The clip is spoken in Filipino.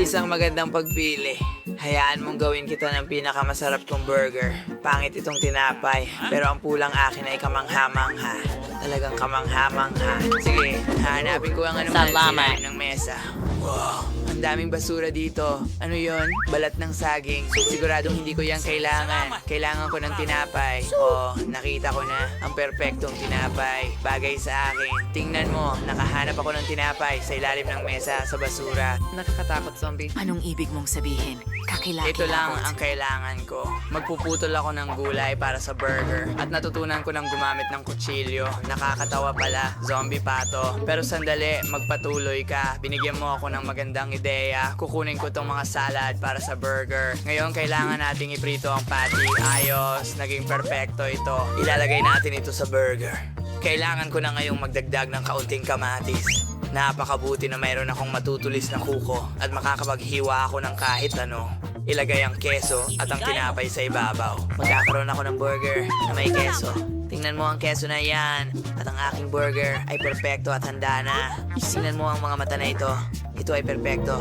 Isang magandang pagpili. Hayaan mong gawin kita ng pinakamasarap kong burger. Pangit itong tinapay, pero ang pulang akin ay kamangha-mangha. Talagang kamangha-mangha. Sige, hanapin ko ang anong Salamat. ng mesa. Wow, ang daming basura dito. Ano yon? Balat ng saging. Siguradong hindi ko yan kailangan. Kailangan ko ng tinapay. Oh, nakita ko na. Ang perpektong tinapay. Bagay sa akin. Tingnan mo, nakahanap ako ng tinapay sa ilalim ng mesa sa basura. Nakakatakot, zombie. Anong ibig mong sabihin? Kakilaki Ito lang ang kailangan ko. Magpuputol ako ng gulay para sa burger. At natutunan ko ng gumamit ng kutsilyo. Nakakatawa pala, zombie pato. Pero sandali, magpatuloy ka. Binigyan mo ako ng magandang ideya. Kukunin ko tong mga salad para sa burger. Ngayon, kailangan nating iprito ang patty. Ayos, naging perfecto ito. Ilalagay natin ito sa burger. Kailangan ko na ngayong magdagdag ng kaunting kamatis. Napakabuti na mayroon akong matutulis na kuko at makakapaghiwa ako ng kahit ano. Ilagay ang keso at ang tinapay sa ibabaw. Magkakaroon ako ng burger na may keso. Tingnan mo ang keso na yan. At ang aking burger ay perpekto at handa na. Tingnan mo ang mga mata na ito. Ito ay perpekto.